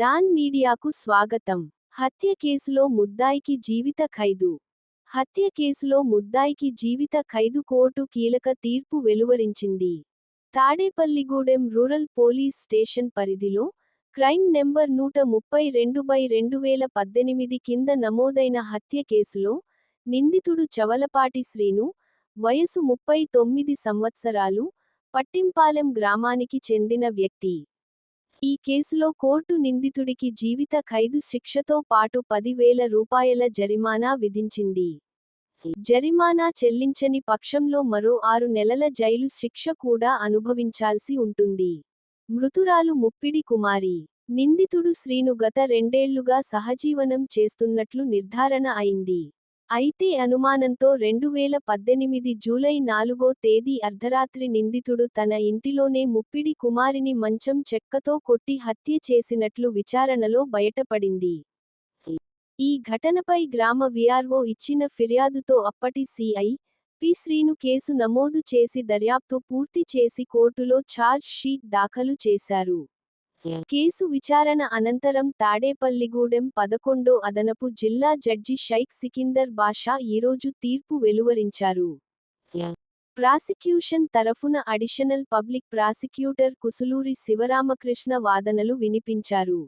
Don మీడియాకు స్వాగతం. హత్య కేసులో ముద్దాయికి జీవిత ఖైదు. హత్య కేసులో ముద్దాయికి జీవిత ఖైదు కోర్టు కీలక తీర్పు వెలువరించింది. తాడేపల్లిగూడెం రూరల్ పోలీస్ స్టేషన్ పరిధిలో క్రైమ్ నెంబర్ నూట ముప్పై రెండు బై రెండు వేల పద్దెనిమిది కింద నమోదైన హత్య కేసులో నిందితుడు చవలపాటి శ్రీను వయసు ముప్పై తొమ్మిది సంవత్సరాలు పట్టింపాలెం గ్రామానికి చెందిన వ్యక్తి. ఈ కేసులో కోర్టు నిందితుడికి జీవిత ఖైదు శిక్షతో పాటు పదివేల రూపాయల జరిమానా విధించింది. జరిమానా చెల్లించని పక్షంలో మరో ఆరు నెలల జైలు శిక్ష కూడా అనుభవించాల్సి ఉంటుంది. మృతురాలు ముప్పిడి కుమారి. నిందితుడు శ్రీను గత రెండేళ్ళుగా సహజీవనం చేస్తున్నట్లు నిర్ధారణ అయింది. అయితే అనుమానంతో రెండు వేల పద్దెనిమిది జూలై నాలుగో తేదీ అర్ధరాత్రి నిందితుడు తన ఇంటిలోనే ముప్పిడి కుమారిని మంచం చెక్కతో కొట్టి హత్య చేసినట్లు విచారణలో బయటపడింది. ఈ ఘటనపై గ్రామ విఆర్ఓ ఇచ్చిన ఫిర్యాదుతో అప్పటి సిఐ పి శ్రీను కేసు నమోదు చేసి దర్యాప్తు పూర్తి చేసి కోర్టులో ఛార్జ్ షీట్ దాఖలు చేశారు. కేసు విచారణ అనంతరం తాడేపల్లిగూడెం పదకొండో అదనపు జిల్లా జడ్జి షైక్ సికిందర్ బాషా ఈరోజు తీర్పు వెలువరించారు. ప్రాసిక్యూషన్ తరఫున additional public prosecutor Kusuluri Sivaramakrishna వాదనలు వినిపించారు.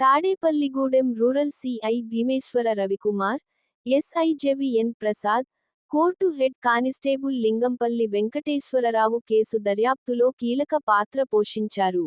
Tadepalligudem rural CI Bhimeswara Ravikumar SI JV ఎన్ Prasad court head constable Lingampalli Venkateswararao case దర్యాప్తులో కీలక పాత్ర పోషించారు.